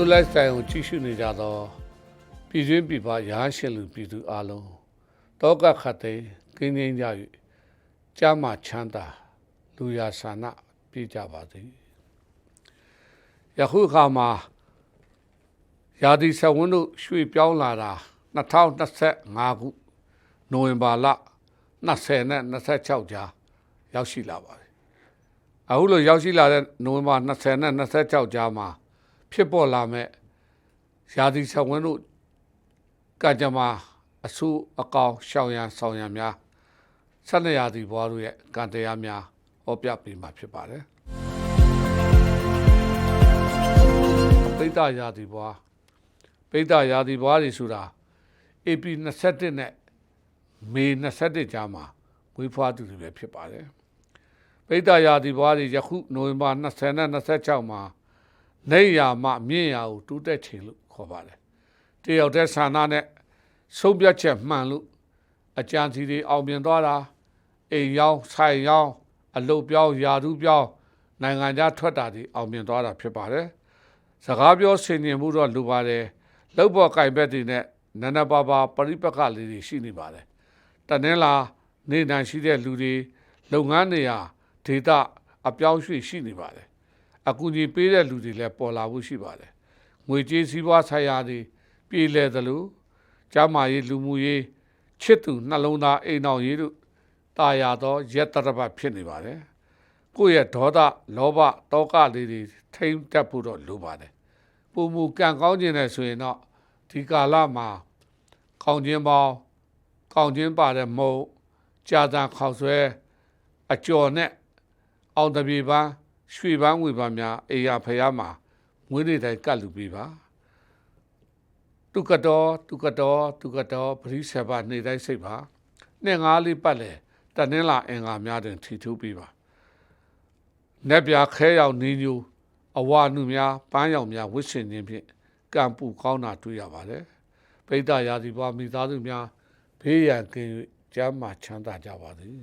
လူလိုက်ဆိုင်ကိုကြည့်ရှုနေကြသောပြည်တွင်းပြည်ပရာရှင်လူပြည်သူအလုံးတောကခတ်သိမ်းကင်းငင်းကြ၍ကြာမှချမ်းသာလူရာဆန္ဒပြည့်ကြပါသည်ယခုအခါမှာရာသီဆက်ဝန်းတို့ရွှေ့ပြောင်းလာတာ2025ခုနိုဝင်ဘာလ20နဲ့26ကြားရောက်ရှိလာပါတယ်အခုလိုရောက်ရှိလာတဲ့နိုဝင်ဘာ20နဲ့26ကြားမှာ ဖြစ်ပေါ်လာမဲ့ရာသီဆက်ဝန်းတို့ကကြမ္မာအဆူအကောင်ရှောင်ရန်ဆောင်ရန်များဆက်လက်ရာသီဘွားတို့ရဲ့ကံတရားများဟောပြပေးမှာဖြစ်ပါတယ်ပိဋကရာသီဘွားပိဋကရာသီဘွားတွေဆိုတာ AP 21နဲ့မေ21ကြားမှာမွေးဖွားသူတွေပဲဖြစ်ပါတယ်ပိဋကရာသီဘွားတွေယခုနိုဝင်ဘာ20နဲ့26မှာ နေရမှမြင့်ရာကိုတူးတက်ချိန်လို့ခေါ်ပါတယ်တယောက်တည်းဆန္ဒနဲ့ဆုံးဖြတ်ချက်မှန်လို့အကြံစီတွေအောင်မြင်သွားတာအိမ်ရောက်ဆိုင်ရောက်အလုပ်ပြောင်းယာထူးပြောင်းနိုင်ငံခြားထွက်တာတွေအောင်မြင်သွားတာဖြစ်ပါတယ်စကားပြောဆင်ញင်မှုတော့လိုပါတယ်လောက်ပေါ်ကင်ဘက်တွေနဲ့နန္ဒပါပါပရိပက္ခလေးတွေရှိနေပါတယ်တနင်္လာနေနိုင်ရှိတဲ့လူတွေလုပ်ငန်းတွေဟာဒေတာအပြောင်းရွှေ့ရှိနေပါတယ် အကူအညီပေးတဲ့လူတွေလည်းပေါ်လာဖို့ရှိပါတယ်ငွေကြေးစည်းပွားဆိုင်ရာတွေပြည်လဲသလိုကျန်းမာရေးလူမှုရေးချစ်သူနှလုံးသားအိမ်အောင်ရေးတို့တာယာသောရက်တရပတ်ဖြစ်နေပါတယ်ကိုယ့်ရဲ့ဒေါသလောဘတောကလေးတွေထိမ့်တက်ဖို့တော့လိုပါတယ်ပုံမူကံကောင်းခြင်းနဲ့ဆိုရင်တော့ဒီကာလမှာကောင်းခြင်းပေါင်းကောင်းခြင်းပါတဲ့မုံကြာတန်ခေါက်ဆွဲအကျော်နဲ့အောင်တပြေပန်း ရွှေပန်းဝေပန်းများအေယာဖယားမှာမွေးနေ့တိုင်းကတ်လူပေးပါတုကတော်တုကတော်တုကတော်ပရိဆေဘနေတိုင်းစိတ်ပါနှစ်ငါးလေးပတ်လေတနင်္လာအင်္ဂါများတွင်ထီထူးပေးပါနက်ပြခဲရောက်နေညူအဝနုများပန်းရောင်များဝစ်စင်ခြင်းဖြင့်ကံပူကောင်းတာတွေ့ရပါတယ်ပိဋကရာသီပွားမိသားစုများဘေးရန်ကင်း၍ကျမ်းမာချမ်းသာကြပါသည်